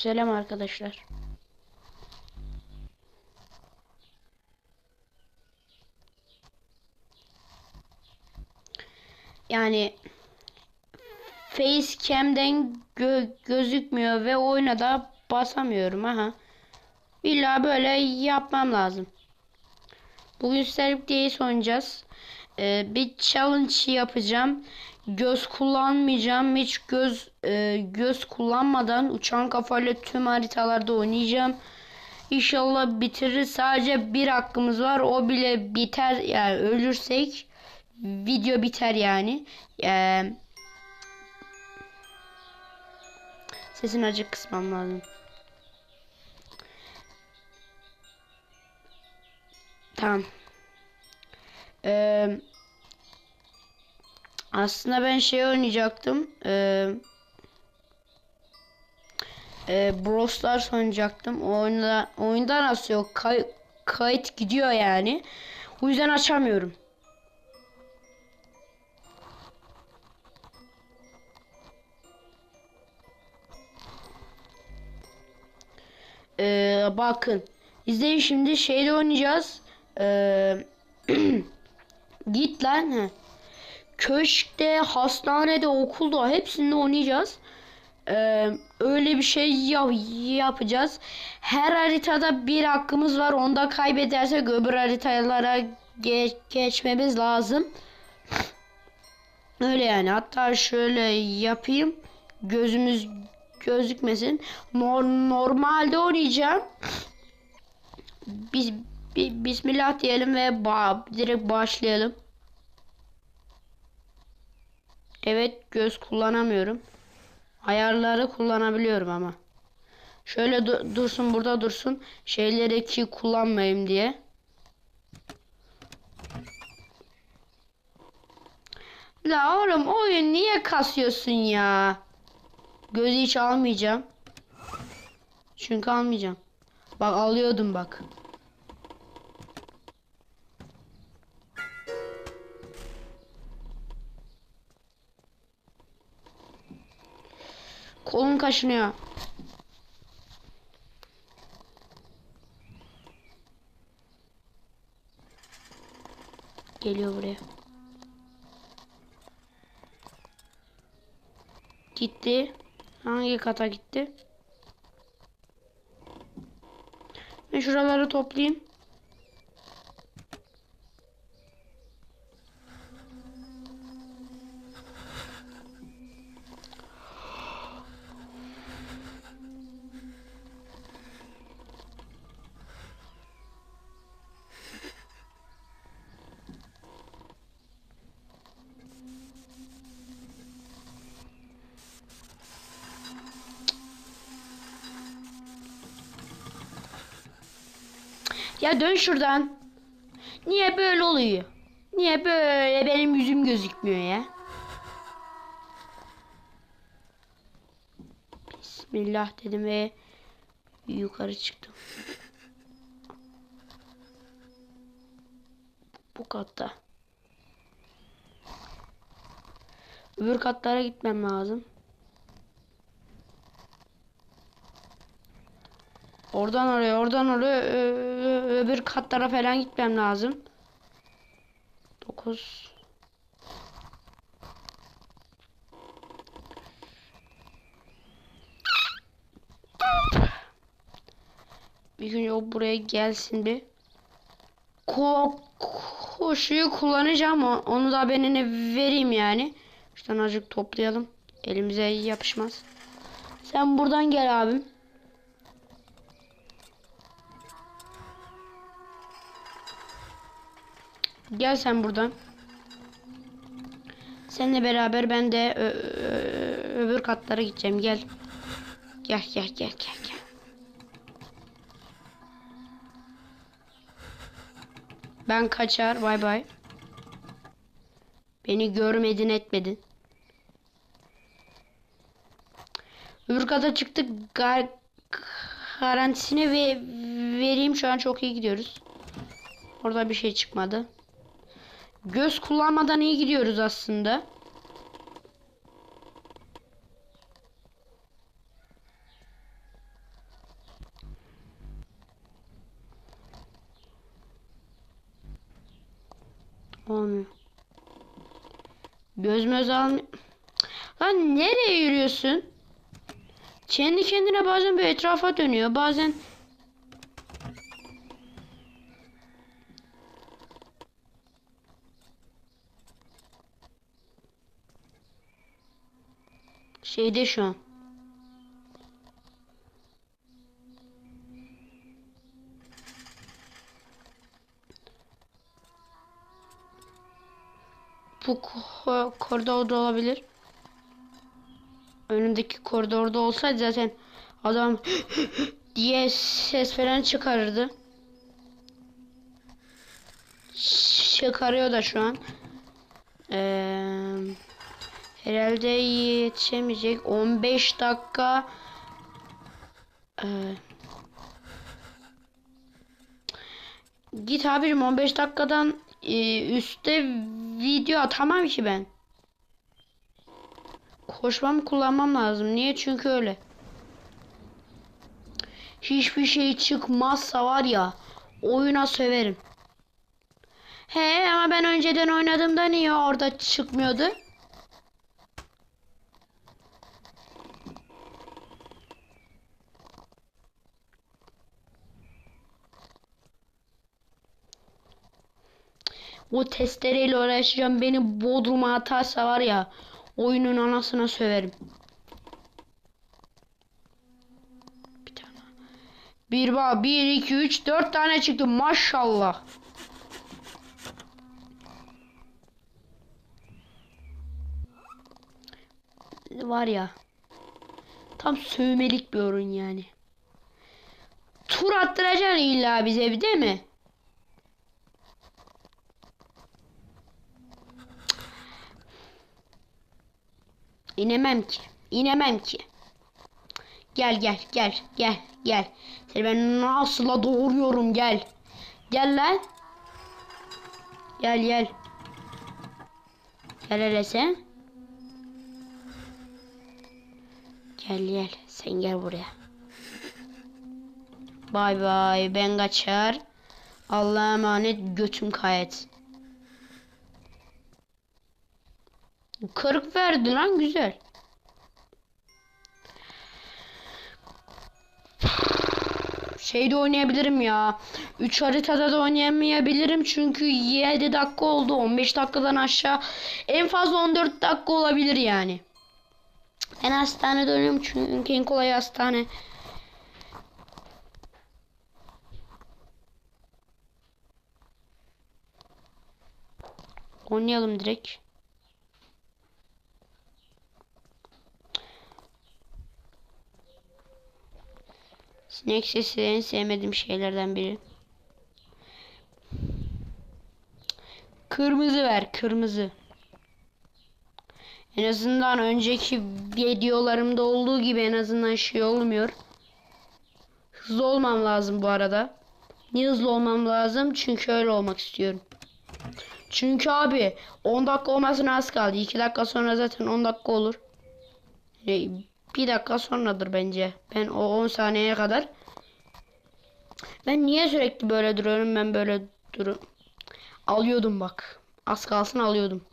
Selam arkadaşlar. Yani Facecam'den gö gözükmüyor ve oyuna da basamıyorum aha. İlla böyle yapmam lazım. Bugün Serp Days oynayacağız. Ee, bir challenge yapacağım. Göz kullanmayacağım. Hiç göz e, göz kullanmadan uçan kafayla tüm haritalarda oynayacağım. İnşallah bitirir. Sadece bir hakkımız var. O bile biter. Yani ölürsek video biter yani. Ee, sesini acık kısmam lazım. Tamam. Ee, aslında ben şey oynayacaktım. Ee, e, Brawl Stars oynayacaktım. Oyunda, oyunda nasıl yok? Kay, kayıt gidiyor yani. O yüzden açamıyorum. Ee, bakın. İzleyin şimdi şeyde oynayacağız. Ee, git lan. He. Köşkte, hastanede, okulda hepsinde oynayacağız. Ee, öyle bir şey yap yapacağız. Her haritada bir hakkımız var. Onda kaybedersek öbür haritalara ge geçmemiz lazım. Öyle yani. Hatta şöyle yapayım. Gözümüz gözükmesin. Nor normalde oynayacağım. Biz bi Bismillah diyelim ve ba direkt başlayalım. Evet göz kullanamıyorum. Ayarları kullanabiliyorum ama. Şöyle du dursun burada dursun. Şeyleri ki kullanmayayım diye. La oğlum oyun niye kasıyorsun ya? Gözü hiç almayacağım. Çünkü almayacağım. Bak alıyordum bak. Kolum kaşınıyor. Geliyor buraya. Gitti. Hangi kata gitti? Ben şuraları toplayayım. Ya dön şuradan. Niye böyle oluyor? Niye böyle benim yüzüm gözükmüyor ya? Bismillah dedim ve yukarı çıktım. Bu katta. Öbür katlara gitmem lazım. Oradan oraya, oradan oraya, ö- öbür katlara falan gitmem lazım. 9 Bir gün o buraya gelsin bir. Ko koşuyu kullanacağım onu da benine vereyim yani. Şuradan azıcık toplayalım. Elimize yapışmaz. Sen buradan gel abim. Gel sen buradan. Seninle beraber ben de öbür katlara gideceğim. Gel. Gel gel gel gel gel. Ben kaçar. Bay bay. Beni görmedin etmedin. Öbür kata çıktık. Gar garantisini ve vereyim. Şu an çok iyi gidiyoruz. Orada bir şey çıkmadı. Göz kullanmadan iyi gidiyoruz aslında. Olmuyor. Göz möz almıyor. Lan nereye yürüyorsun? Kendi kendine bazen böyle etrafa dönüyor. Bazen şeyde şu an. Bu ko- koridorda olabilir. Önündeki koridorda olsaydı zaten adam diye ses falan çıkarırdı. Çıkarıyor da şu an. Ee, herhalde yetişemeyecek. 15 dakika ee, Git abicim 15 dakikadan e, üstte video atamam ki ben. Koşmam kullanmam lazım. Niye? Çünkü öyle. Hiçbir şey çıkmazsa var ya oyuna söverim. He ama ben önceden oynadığımda niye orada çıkmıyordu? O testereyle uğraşacağım. Beni Bodrum'a atarsa var ya oyunun anasına söverim. Bir tane. Bir bak. Bir, iki, üç, dört tane çıktı. Maşallah. Var ya. Tam sövmelik bir oyun yani. Tur attıracaksın illa bize değil mi? İnemem ki. İnemem ki. Gel gel gel gel gel. Seni ben nasıl doğuruyorum gel. Gel lan. Gel gel. Gel hele sen. Gel gel. Sen gel buraya. Bay bay. Ben kaçar. Allah'a emanet götüm kayet. Kırık verdi lan güzel. Şeyde oynayabilirim ya. 3 haritada da oynayamayabilirim çünkü 7 dakika oldu. 15 dakikadan aşağı en fazla 14 dakika olabilir yani. Ben hastanede oynuyorum çünkü en kolay hastane. Oynayalım direkt. Sinek sesi en sevmediğim şeylerden biri. Kırmızı ver, kırmızı. En azından önceki videolarımda olduğu gibi en azından şey olmuyor. Hızlı olmam lazım bu arada. Niye hızlı olmam lazım? Çünkü öyle olmak istiyorum. Çünkü abi 10 dakika olmasına az kaldı. 2 dakika sonra zaten 10 dakika olur. Yani bir dakika sonradır bence. Ben o 10 saniyeye kadar. Ben niye sürekli böyle duruyorum? Ben böyle duru. Alıyordum bak. Az kalsın alıyordum.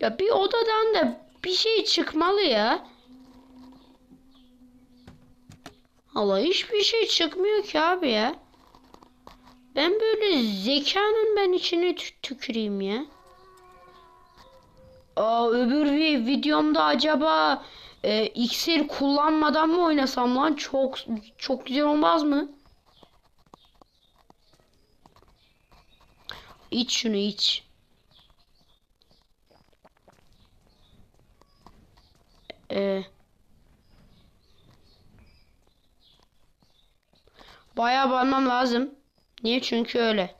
Ya bir odadan da bir şey çıkmalı ya. Allah hiçbir şey çıkmıyor ki abi ya. Ben böyle zekanın ben içine tü- tüküreyim ya. Aa, öbür bir videomda acaba e, iksir kullanmadan mı oynasam lan? Çok çok güzel olmaz mı? İç şunu iç. Ee, bayağı bağlamam lazım. Niye? Çünkü öyle.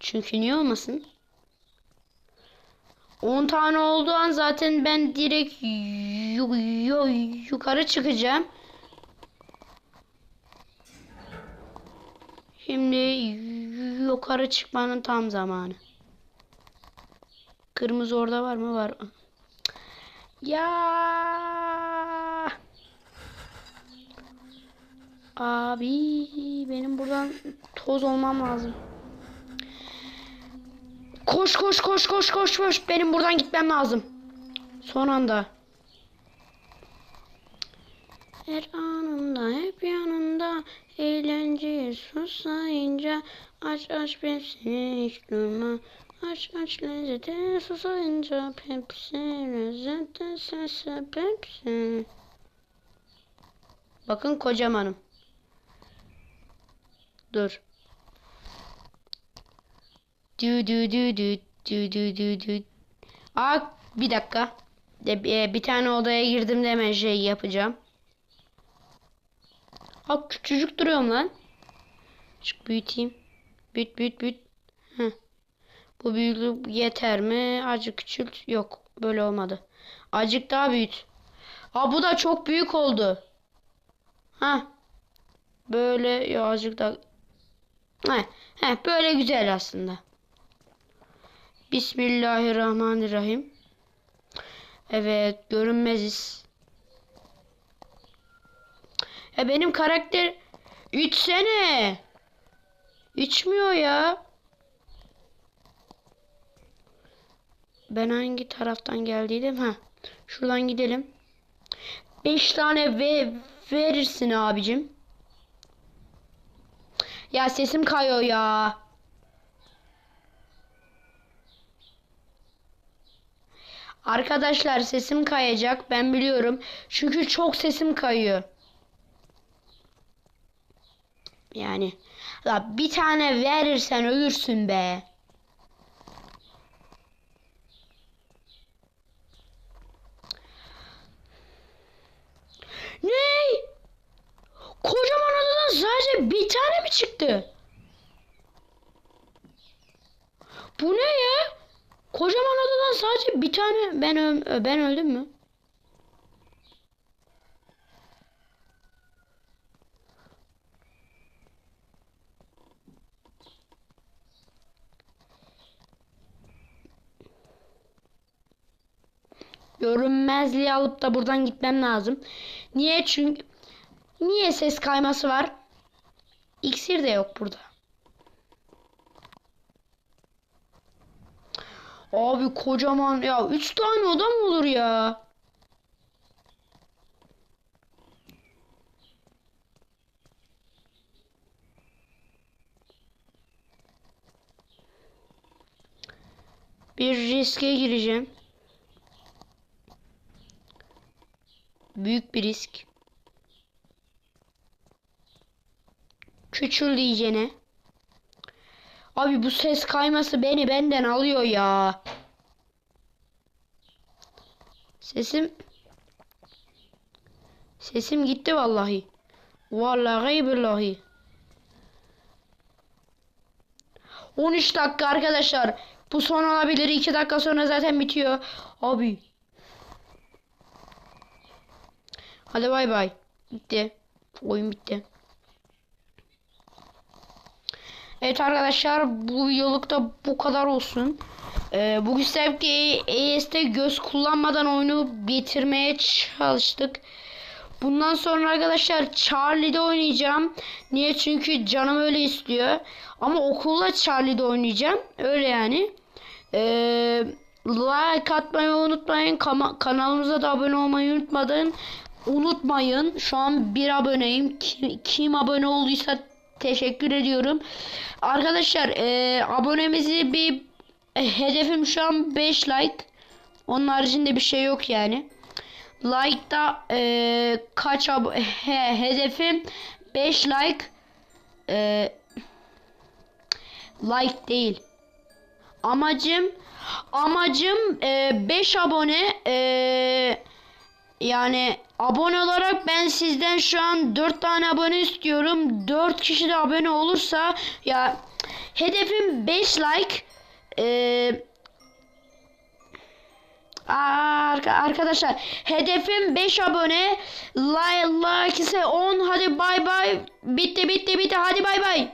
Çünkü niye olmasın? 10 tane olduğu an zaten ben direkt yu- yu- yukarı çıkacağım. Şimdi yu- yukarı çıkmanın tam zamanı. Kırmızı orada var mı? Var. Ya. Abi benim buradan toz olmam lazım. Koş koş koş koş koş koş. Benim buradan gitmem lazım. Son anda. Her anında hep yanında eğlenceye susayınca aç aç Pepsi hiç durma aç aç lezzete susayınca Pepsi lezzete sese Pepsi Bakın kocamanım. Dur. Du du du du du du du du. Aa bir dakika. E, bir tane odaya girdim de hemen şey yapacağım. Aa küçücük duruyorum lan. Çık büyüteyim. Büyüt büyüt büyüt. Heh. Bu büyüklük yeter mi? Acık küçült. Yok böyle olmadı. Acık daha büyüt. Aa bu da çok büyük oldu. Ha. Böyle ya azıcık da Heh, heh, böyle güzel aslında. Bismillahirrahmanirrahim. Evet, görünmeziz. Ya benim karakter içsene. İçmiyor ya. Ben hangi taraftan geldiydim? Ha. Şuradan gidelim. 5 tane ve verirsin abicim. Ya sesim kayıyor ya. Arkadaşlar sesim kayacak ben biliyorum. Çünkü çok sesim kayıyor. Yani la bir tane verirsen ölürsün be. Ne? Kocaman adadan sadece bir tane mi çıktı? Bu ne ya? Kocaman adadan sadece bir tane ben ben öldüm mü? Görünmezliği alıp da buradan gitmem lazım. Niye? Çünkü niye ses kayması var? İksir de yok burada. Abi kocaman ya 3 tane oda mı olur ya? Bir riske gireceğim. Büyük bir risk. Küçül diyeceğine. Abi bu ses kayması beni benden alıyor ya. Sesim Sesim gitti vallahi. Vallahi billahi. 13 dakika arkadaşlar. Bu son olabilir. 2 dakika sonra zaten bitiyor. Abi. Hadi bay bay. Bitti. Oyun bitti. Evet arkadaşlar bu videolukta bu kadar olsun. Ee, bugün sevki ES'te göz kullanmadan oyunu bitirmeye çalıştık. Bundan sonra arkadaşlar Charlie'de oynayacağım. Niye? Çünkü canım öyle istiyor. Ama okulda Charlie'de oynayacağım. Öyle yani. Ee, like atmayı unutmayın. Kama- kanalımıza da abone olmayı unutmayın. Unutmayın. Şu an bir aboneyim. Kim, kim abone olduysa teşekkür ediyorum. Arkadaşlar e, abonemizi bir e, hedefim şu an 5 like. Onun haricinde bir şey yok yani. Like'da e, kaç ab he, hedefim 5 like e, like değil. Amacım amacım 5 abone e, yani abone olarak ben sizden şu an 4 tane abone istiyorum. 4 kişi de abone olursa ya hedefim 5 like. Ee, arka- arkadaşlar hedefim 5 abone. Like, like ise 10. Hadi bay bay. Bitti bitti bitti. Hadi bay bay.